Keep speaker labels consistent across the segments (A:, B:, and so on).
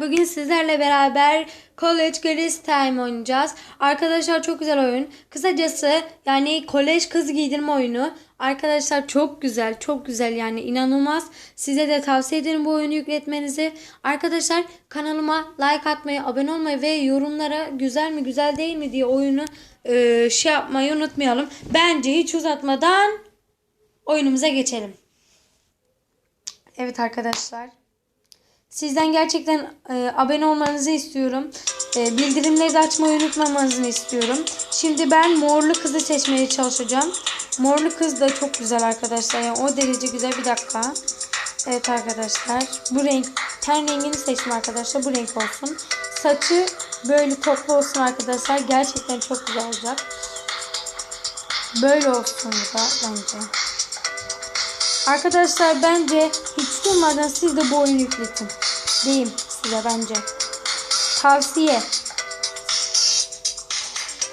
A: Bugün sizlerle beraber College Girls Time oynayacağız. Arkadaşlar çok güzel oyun. Kısacası yani kolej kız giydirme oyunu. Arkadaşlar çok güzel, çok güzel yani inanılmaz. Size de tavsiye ederim bu oyunu yükletmenizi. Arkadaşlar kanalıma like atmayı, abone olmayı ve yorumlara güzel mi güzel değil mi diye oyunu e, şey yapmayı unutmayalım. Bence hiç uzatmadan oyunumuza geçelim. Evet arkadaşlar. Sizden gerçekten e, abone olmanızı istiyorum. E, bildirimleri de açmayı unutmamanızı istiyorum. Şimdi ben morlu kızı seçmeye çalışacağım. Morlu kız da çok güzel arkadaşlar. Yani o derece güzel. Bir dakika. Evet arkadaşlar. Bu renk ten rengini seçtim arkadaşlar. Bu renk olsun. Saçı böyle toplu olsun arkadaşlar. Gerçekten çok güzel olacak. Böyle olsun da bence. Arkadaşlar bence hiç durmadan siz de bu oyunu yükletin. Diyeyim size bence. Tavsiye.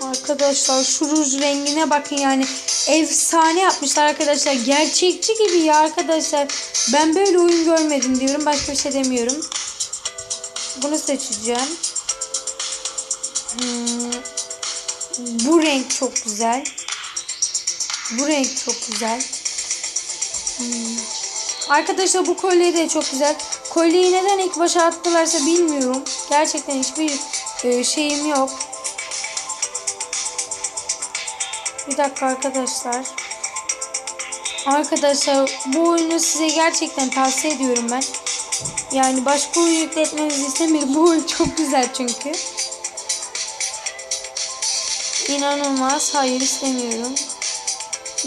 A: Arkadaşlar şu ruj rengine bakın yani. Efsane yapmışlar arkadaşlar. Gerçekçi gibi ya arkadaşlar. Ben böyle oyun görmedim diyorum. Başka bir şey demiyorum. Bunu seçeceğim. Hmm. Bu renk çok güzel. Bu renk çok güzel. Hmm. Arkadaşlar bu kolye de çok güzel. Kolyeyi neden ilk başa attılarsa bilmiyorum. Gerçekten hiçbir e, şeyim yok. Bir dakika arkadaşlar. Arkadaşlar bu oyunu size gerçekten tavsiye ediyorum ben. Yani başka oyun yükletmenizi istemiyorum. Bu oyun çok güzel çünkü. İnanılmaz. Hayır istemiyorum.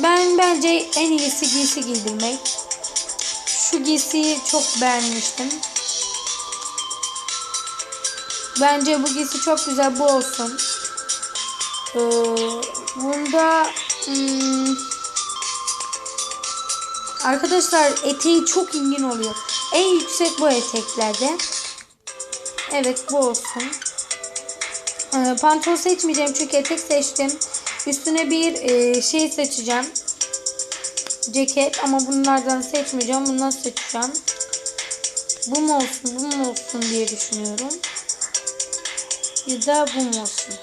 A: Ben bence en iyisi giysi giydirmek. Şu giysiyi çok beğenmiştim. Bence bu giysi çok güzel. Bu olsun. Ee, bunda hmm, arkadaşlar eteği çok ingin oluyor. En yüksek bu eteklerde. Evet bu olsun. Ee, pantolon seçmeyeceğim çünkü etek seçtim. Üstüne bir e, şey seçeceğim. Ceket ama bunlardan seçmeyeceğim. Bundan seçeceğim. Bu mu olsun bu mu olsun diye düşünüyorum. Ya da bu mu olsun.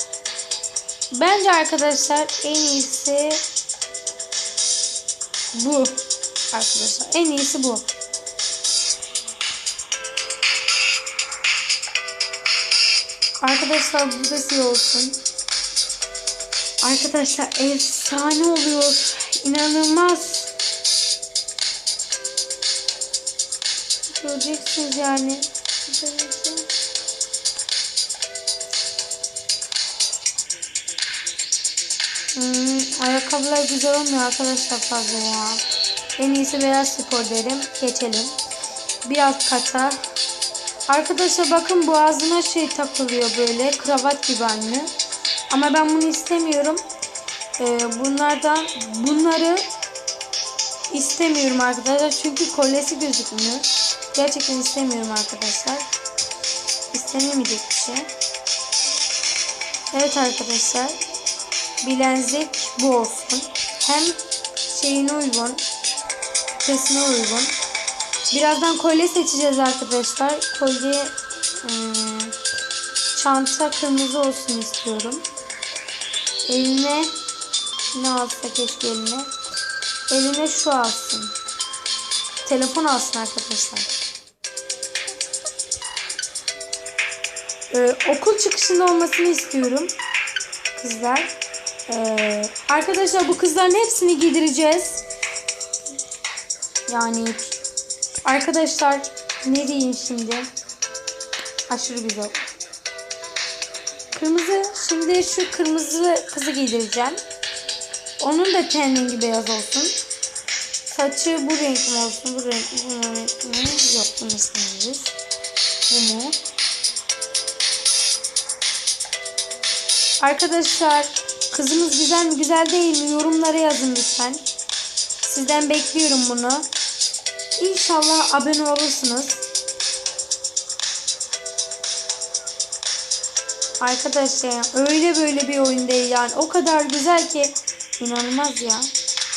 A: Bence arkadaşlar en iyisi bu. Arkadaşlar en iyisi bu. Arkadaşlar bu da siyah olsun. Arkadaşlar efsane oluyor. İnanılmaz. Göreceksiniz yani. Hmm, ayakkabılar güzel olmuyor arkadaşlar fazla ya. En iyisi beyaz spor derim. Geçelim. Bir alt kata. Arkadaşlar bakın boğazına şey takılıyor böyle. Kravat gibi anne. Ama ben bunu istemiyorum. Ee, bunlardan bunları istemiyorum arkadaşlar. Çünkü kolyesi gözükmüyor. Gerçekten istemiyorum arkadaşlar. İstenemeyecek bir şey. Evet arkadaşlar. Bilezik bu olsun. Hem şeyine uygun. Kesine uygun. Birazdan kolye seçeceğiz arkadaşlar. Kolye hmm, çanta kırmızı olsun istiyorum. Eline ne alsa keşke eline. Eline şu alsın. Telefon alsın arkadaşlar. Ee, okul çıkışında olmasını istiyorum. Kızlar. Ee, arkadaşlar bu kızların hepsini giydireceğiz. Yani arkadaşlar ne diyeyim şimdi? Aşırı güzel. Kırmızı. Şimdi şu kırmızı kızı giydireceğim. Onun da ten rengi beyaz olsun. Saçı bu renk mi olsun? Bu renk mi? Bu renk mi? Yok bunu. Bu mu? Arkadaşlar kızımız güzel mi güzel değil mi? Yorumlara yazın lütfen. Sizden bekliyorum bunu. İnşallah abone olursunuz. Arkadaşlar öyle böyle bir oyun değil yani. O kadar güzel ki inanılmaz ya.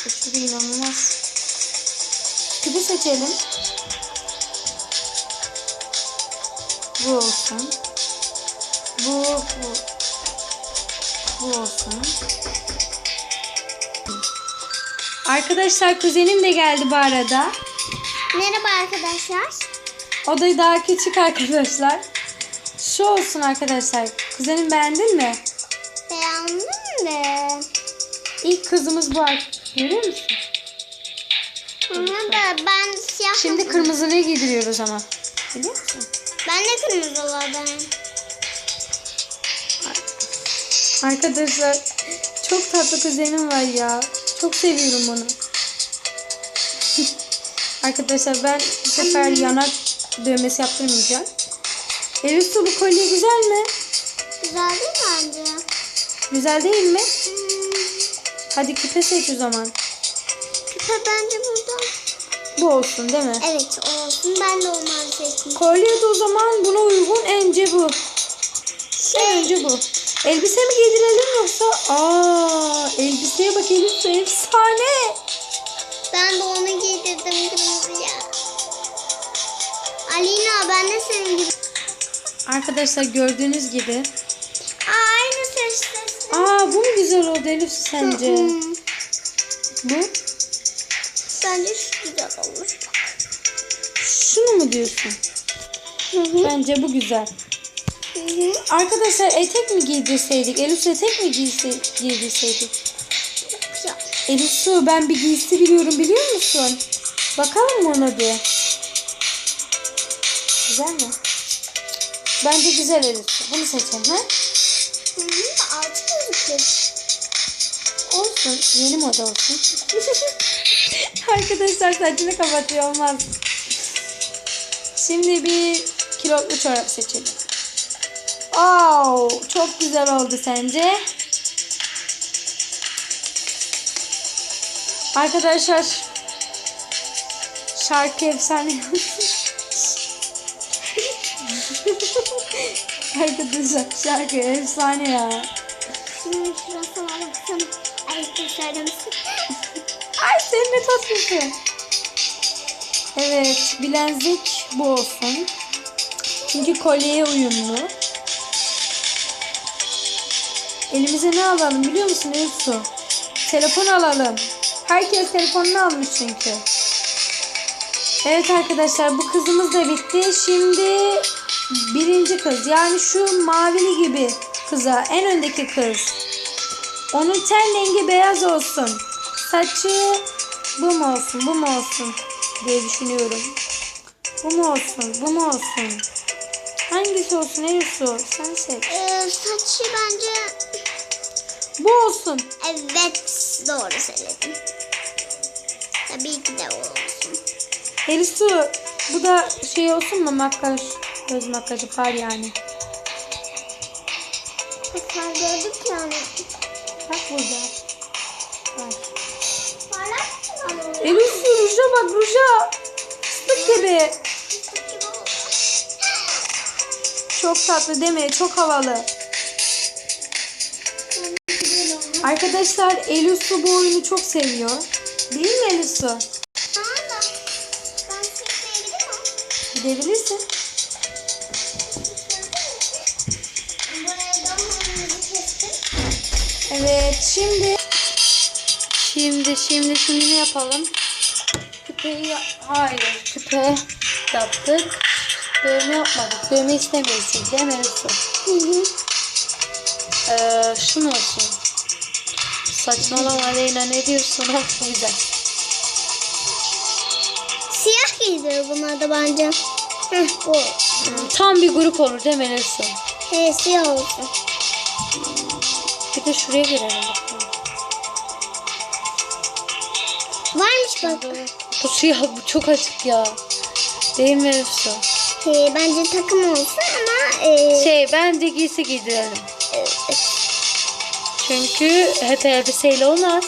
A: Aşırı inanılmaz. Tipi seçelim. Bu olsun. Bu, bu. Bu olsun. Arkadaşlar kuzenim de geldi bu arada.
B: Merhaba arkadaşlar.
A: O da daha küçük arkadaşlar. Şu olsun arkadaşlar. Kuzenim beğendin mi?
B: Beğendim de.
A: İlk kızımız bu. ar- Görüyor musun?
B: Ama da ben siyah
A: Şimdi kırmızılıyı giydiriyoruz ama. Biliyor musun?
B: Ben de kırmızılardan.
A: Arkadaşlar çok tatlı kuzenim var ya. Çok seviyorum onu. Arkadaşlar ben bu sefer yanak dövmesi yaptırmayacağım. Elif bu kolye güzel mi?
B: Güzel değil mi bence?
A: Güzel değil mi?
B: Hmm,
A: Hadi küpe seç o zaman.
B: küpe bence burada.
A: Bu olsun değil mi?
B: Evet o olsun. Ben de onları seçtim.
A: Kolye de o zaman buna uygun ence bu. En önce bu. Elbise mi giydirelim yoksa? Aa, elbiseye bak Elif su efsane.
B: Ben de onu giydirdim kırmızıya. Alina ben de senin gibi.
A: Arkadaşlar gördüğünüz gibi.
B: Aa,
A: bu mu güzel oldu Elif sence? Bu?
B: Bence şu güzel olmuş.
A: Şunu mu diyorsun?
B: Hı hı.
A: Bence bu güzel.
B: Hı hı.
A: Arkadaşlar etek mi giydirseydik? Elif etek mi giyse, giydirseydik? Elif su ben bir giysi biliyorum biliyor musun? Bakalım mı ona bir? Güzel mi? Bence güzel Elif. Bunu seçelim ha?
B: Hı hı. Gözüküyor.
A: Olsun. Yeni moda olsun. Arkadaşlar saçını kapatıyor olmaz. Şimdi bir kilotlu çorap seçelim. Oh, çok güzel oldu sence? Arkadaşlar şarkı efsane. Arkadaşlar şarkı efsane ya.
B: Şunun şurasına baksana. Ay dışarıda mısın?
A: Ay sen ne tatlısın. Evet bilezik bu olsun. Çünkü kolyeye uyumlu. Elimize ne alalım biliyor musun Elsu? Telefon alalım. Herkes telefonunu almış çünkü. Evet arkadaşlar bu kızımız da bitti. Şimdi birinci kız yani şu mavili gibi kıza en öndeki kız. Onun ten rengi beyaz olsun. Saçı bu mu olsun, bu mu olsun diye düşünüyorum. Bu mu olsun, bu mu olsun? Hangisi olsun Eyüsu? Sen seç.
B: Ee, saçı bence
A: Bu olsun.
B: evet doğru söyledin. Tabii ki de o olsun.
A: Eyüsu bu da şey olsun mu makyaj? Göz makyajı par yani.
B: Bakar gördük yani.
A: Bak burada. Bak.
B: Parlak mı
A: ruja bak ruja. Fıstık gibi. Çok tatlı değil mi? Çok havalı. Arkadaşlar Elif Su bu oyunu çok seviyor. Değil mi Elif Su?
B: Tamam da ben seçmeye gidemem.
A: Gidebilirsin. Evet şimdi şimdi şimdi şimdi ne yapalım? Küpeyi hayır küpe yaptık. Dövme yapmadık. Dövme istemiyorsun değil mi?
B: Hı hı.
A: Ee, şunu olsun. Saçmalama Aleyna ne diyorsun? Bu güzel.
B: Siyah giydiriyor bunlar da bence. Heh bu.
A: Tam bir grup olur değil mi?
B: He siyah olsun.
A: Bir de şuraya girelim bakalım.
B: Varmış bak.
A: Bu siyah bu çok açık ya. Değil mi Elif?
B: He, bence takım olsun ama e,
A: Şey bence giysi giydirelim.
B: evet.
A: Çünkü hep elbiseyle olmaz.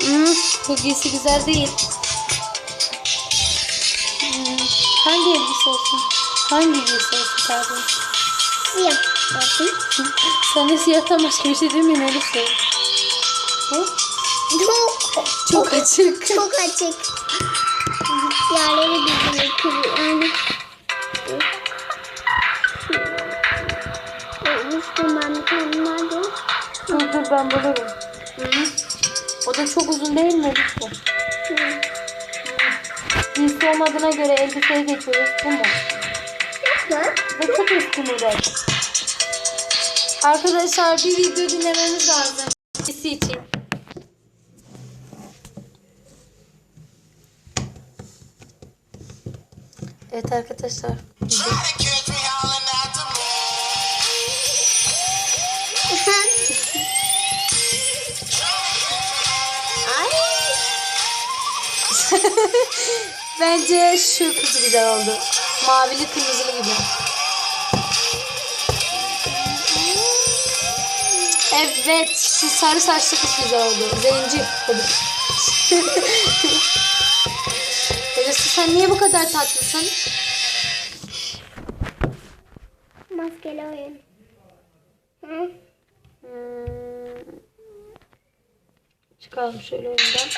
A: Hmm, bu giysi güzel değil. Hmm, hangi elbise olsun? Hangi giysi olsun pardon?
B: siyah.
A: Sana siyahtan başka bir şey demeyin öyle söyle.
B: Çok,
A: çok açık.
B: Çok açık. Yerleri birbirine kırıyor. Yani... Unuttum?
A: Dur ben bulurum. Hı -hı. O da çok uzun değil mi Elif'te? Cinsi olmadığına göre elbiseye geçiyoruz. Bu mu?
B: Yok lan.
A: Ve çok üstü mü Arkadaşlar bir video dinlememiz lazım. Giysi için. Evet arkadaşlar. Bence şu kız güzel oldu. Mavili kırmızılı gibi. Evet, şu sarı saçlı kız güzel oldu. Zenci. Elisa sen niye bu kadar tatlısın?
B: Maskeli oyun. Hı?
A: Hmm. Çıkalım şöyle oyundan.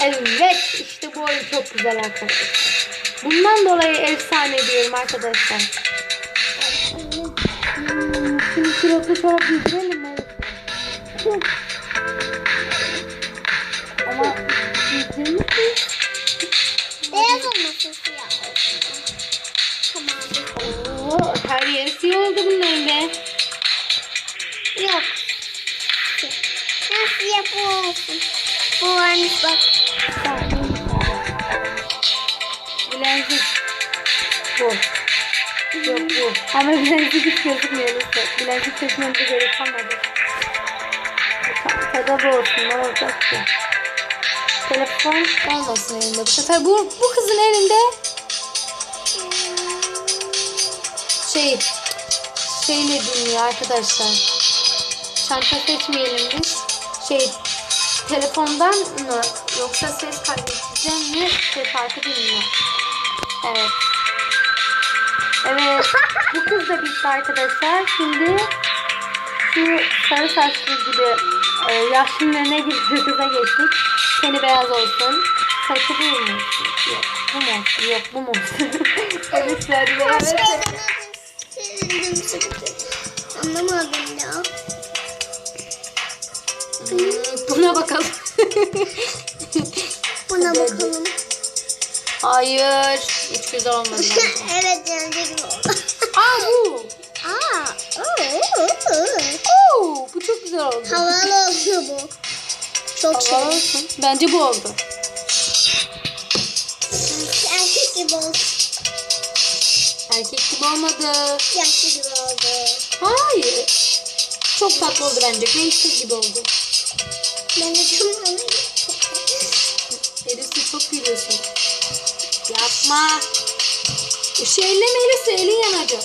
A: Evet, işte bu oyun çok güzel arkadaşlar. Bundan dolayı efsane diyorum arkadaşlar. Çorap giydirelim mi? Ama giydirir mi?
B: Beyaz olması siyah. Tamam.
A: Oo, her yeri siyah oldu bunun öyle.
B: Yok. Siyah bu olsun. Bu varmış bak.
A: Bilezik. Bu. Yok bu. Ama bilezik hiç gözükmüyor Bilezik seçmemize gerek kalmadı. Çantada bu olsun ne olacak ki? Telefon olmasın elinde. Bu sefer bu, bu kızın elinde şey şeyle dinliyor arkadaşlar. Çanta seçmeyelim biz. Şey telefondan mı yoksa ses kaydedeceğim mi ses farkı bilmiyor. Evet. Evet. Bu kız da bitti arkadaşlar. Şimdi şu sarı saçlı gibi e, yaşlının önüne kıza geçtik. Seni beyaz olsun. Saçı bu mu? Yok. Bu mu? Yok bu mu? evet.
B: Sevindim sıkıntı. Anlamadım ya.
A: Buna bakalım.
B: Buna bakalım.
A: Hayır. Hiç güzel olmadı. bence.
B: evet oldu.
A: Aa bu.
B: Aa, oo,
A: bu çok güzel oldu.
B: Havalı oldu bu. Çok şey.
A: Havalı olsun. Bence bu oldu.
B: Erkek gibi oldu.
A: Erkek gibi olmadı.
B: Yaşlı gibi oldu.
A: Hayır. Çok tatlı oldu bence. Genç kız gibi oldu.
B: Ben de çok.
A: Elisi çok gülüyorsun. Yapma. Şu elleme Elisi. Elin yanacak.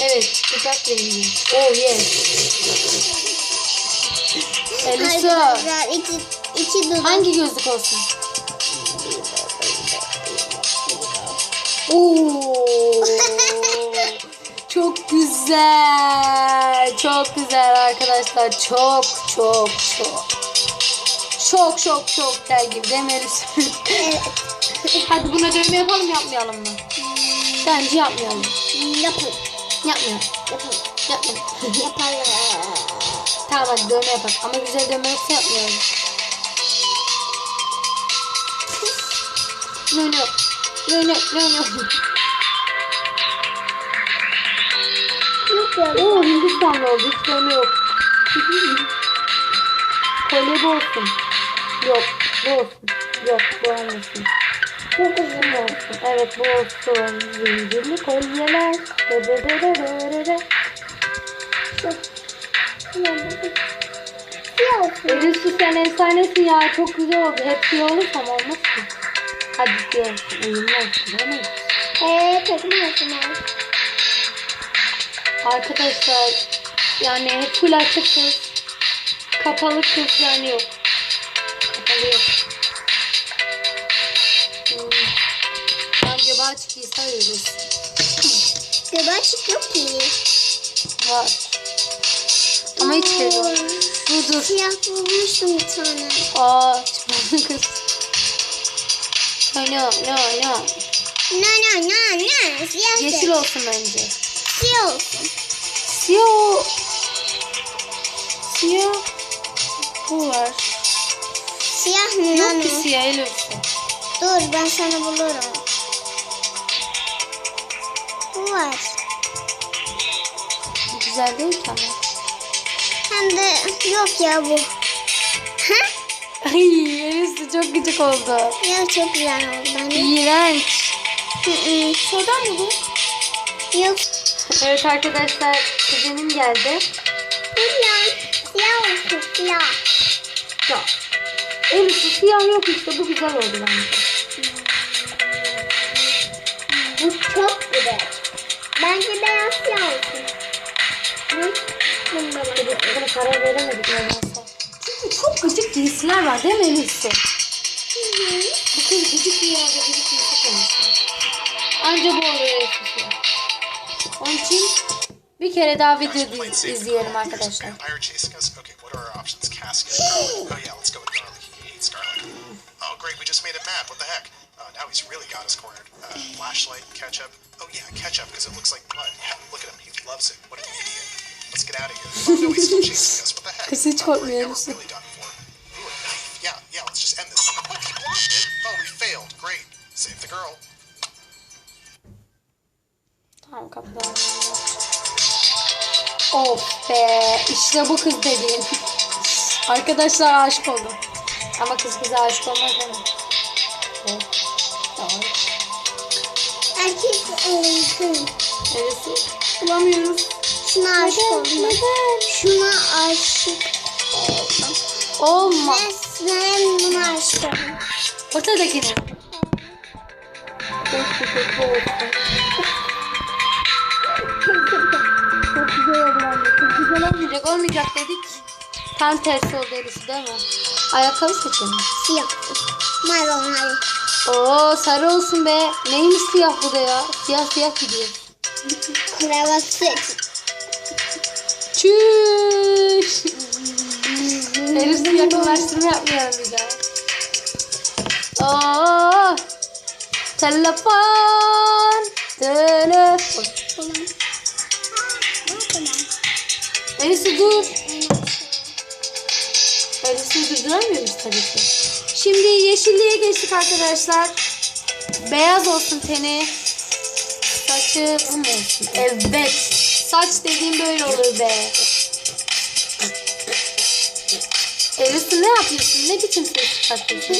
A: Evet. Dudak rengi. Oh yes. Elisa.
B: Arkadaşlar iki, iki dudak.
A: Hangi gözlük olsun? Oo. Çok güzel. Çok güzel arkadaşlar. Çok çok çok. Çok çok çok der gibi demelisin.
B: Evet.
A: Hadi buna dövme yapalım yapmayalım mı? Bence yapmayalım.
B: Yapın.
A: Yapmayalım.
B: Yapın.
A: Yapmayalım.
B: Yapalım.
A: tamam hadi dövme yapalım. Ama güzel dövme yoksa yapmayalım. No no. No no no no.
B: Yok ya.
A: Oo Hindistanlı oldu. Hiç dövme yok. Kolye olsun. Yok. Bu olsun. Yok bu olmasın.
B: Çok uzun.
A: Olsun. Evet bu olsun. Zincirli kolyeler. Dı dı dı dı dı dı dı.
B: Siyah olsun.
A: Elif'si sen efsanesin ya. Çok güzel oldu. Hep şey olursam olmaz ki. Hadi diyor. Uyumlu olsun. Değil mi?
B: Eee takım olsun abi.
A: Arkadaşlar yani hep full açık kız. Kapalı kız yani yok. Göbeği açık giysi arıyoruz.
B: Göbeği açık yok ki.
A: Var. Ama hiç olmaz. Dur dur.
B: Siyah bulmuştum bir tane.
A: Aa çıkmadı kız. No no no no.
B: Ne ne ne. Siyah
A: Yeşil olsun bence.
B: Siyah olsun.
A: Siyah. Siyah. Bu var.
B: Siyah mı
A: Yok ki
B: nano?
A: siyah el üstü.
B: Dur ben sana bulurum. Bu var.
A: Güzel değil ki ama.
B: Hem de yok ya bu. Ha?
A: Ay el üstü çok gıcık oldu.
B: Ya çok güzel oldu bence.
A: İğrenç.
B: Hı
A: mı bu?
B: Yok.
A: Evet arkadaşlar kuzenim geldi.
B: Dur ya. Siyah olsun siyah.
A: Ya. El üstü siyah yok işte bu güzel oldu bence.
B: Bu çok güzel. Bence beyaz siyah olsun. Hı? Bunu da bak.
A: Buna karar veremedik nedense. Çünkü çok gıcık giysiler var değil mi el üstü? Bu kız gıcık bir yerde gıcık giysi koymuşlar. Anca bu oluyor el üstü. Onun için bir kere daha video iz- izleyelim arkadaşlar.
C: Just made a map. What the heck? Oh, now he's really got us cornered. Uh, flashlight, ketchup. Oh yeah, ketchup because it looks like blood. Yeah, look at him. He loves it. What an idiot. Let's get out of here. Oh no, he's still chasing us. What the heck? Oh, great,
A: korkmuyor
C: now we're
A: musun?
C: really done for. Ooh, a knife. Yeah, yeah, let's just end this. What? He blocked it? Oh, we failed. Great. Save the girl.
A: Tamam kapıdan. Of be. İşte bu kız dediğin. Arkadaşlar aşık oldu. Ama kız bize aşık olmaz değil Evet. Tamam.
B: Erkek olsun.
A: Neresi? Bulamıyoruz.
B: Şuna aşık oldum. Şuna aşık oldum.
A: Olma.
B: Resmen buna aşık oldum.
A: Ortadakini. Çok güzel. Çok oldu bence. Çok güzel olmayacak. Olmayacak dedik. Tam tersi oldu Elisi değil mi? Ayakkabı seçelim.
B: Siyah. Mavi mavi.
A: Oo sarı olsun be. Neymiş siyah bu da ya? Siyah siyah gidiyor.
B: Kravat seç.
A: Çüş. Elif'in yakınlaştırma yapmayalım bir daha. Oo. Telefon. Telefon. Elif'i dur. Elif'i durduramıyoruz tabii ki. Şimdi yeşilliğe geçtik arkadaşlar. Beyaz olsun teni. Saçı bu mu olsun? Evet. Saç dediğim böyle olur be. Elif'in ne yapıyorsun? Ne biçim ses çıkartıyorsun?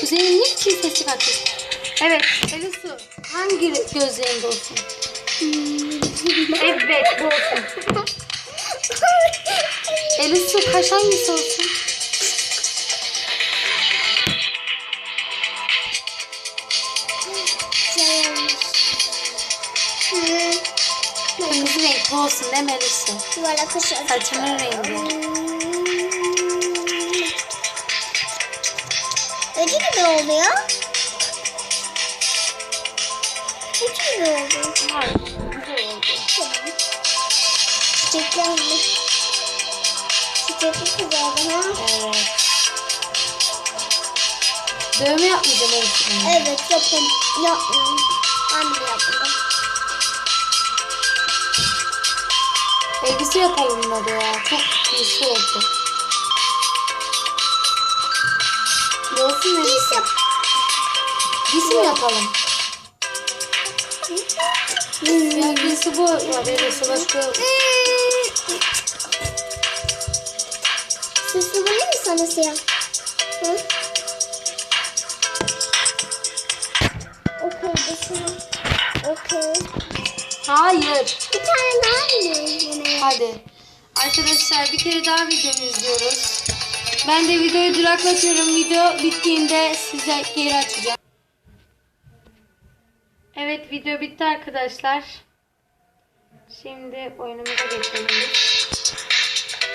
A: Kuzenin ne biçim ses çıkartıyorsun? Evet. Elif Su. Hangi gözlerinde olsun? evet bu olsun. Elif Su kaş hangisi olsun? Bu olsun değil mi Elif Su?
B: Böyle kış
A: Saçının rengi.
B: Öcü gibi oluyor. Öcü gibi oldu.
A: Var. Güzel oldu.
B: Tamam. Çiçekler mi? Çiçekli kız oldu ha?
A: Evet. Dövme yapmayacağım Elif Su.
B: Evet yapın. Yapmıyorum. Ben de yapmadım.
A: Elbise yapalım bunları ya. Çok güçlü oldu. Ne olsun ne?
B: Biz yap.
A: Giysi mi yapalım? Ya giysi bu. Ya elbise başka yok.
B: Süslü bulayım mı sana siyah? Hı? Okey de şunu. Okey.
A: Hayır.
B: Bir tane daha yine?
A: Hadi. Arkadaşlar bir kere daha videomu izliyoruz. Ben de videoyu duraklatıyorum. Video bittiğinde size geri açacağım. Evet video bitti arkadaşlar. Şimdi oyunumuza geçelim.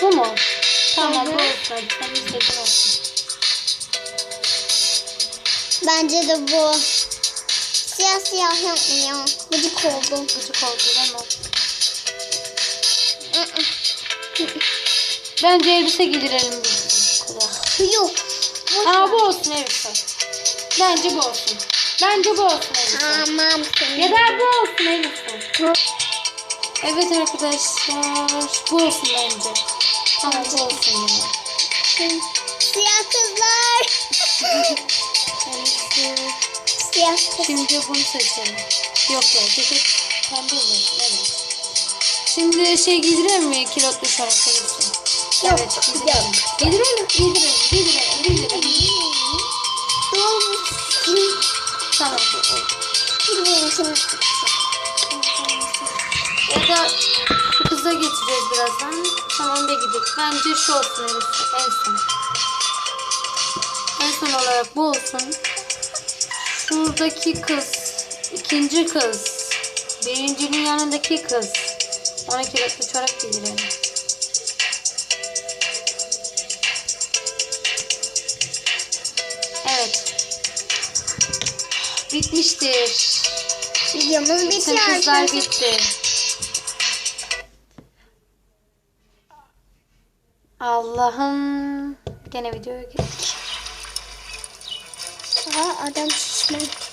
A: Bu mu? Tamam bu olsun. Sen istediğin olsun.
B: Bence de bu. Siyah siyah yapmıyor. Gıcık oldum.
A: Gıcık oldu değil mi? Bence elbise giydirelim biz.
B: Yok.
A: Aa bu olsun elbise. Bence bu olsun. Bence bu olsun elbise.
B: Tamam.
A: Ya da bu olsun elbise. Evet arkadaşlar. Bu olsun bence. Tamam bu olsun ya.
B: Siyah kızlar.
A: Kendisi.
B: Siyah.
A: Şimdi bunu seçelim. Yok ya ceket pembe olmasın evet. Şimdi şey giydirelim mi kilotlu için?
B: Yok,
A: Evet giydirelim. Giydirelim, giydirelim, giydirelim, giydirelim. Tamam. Ya da kıza geçeceğiz birazdan. Tamam da gidelim. Bence şu olsun. En son, en son olarak bu olsun. Şuradaki kız. ikinci kız. Birincinin yanındaki kız. Ona kilitli çorap giydirelim. Evet. Bitmiştir.
B: Videomuz
A: Bütün
B: bitiyor
A: kızlar
B: arkadaşlar.
A: bitti. Allah'ım. Gene videoya girdik.
B: Aa, adam next time.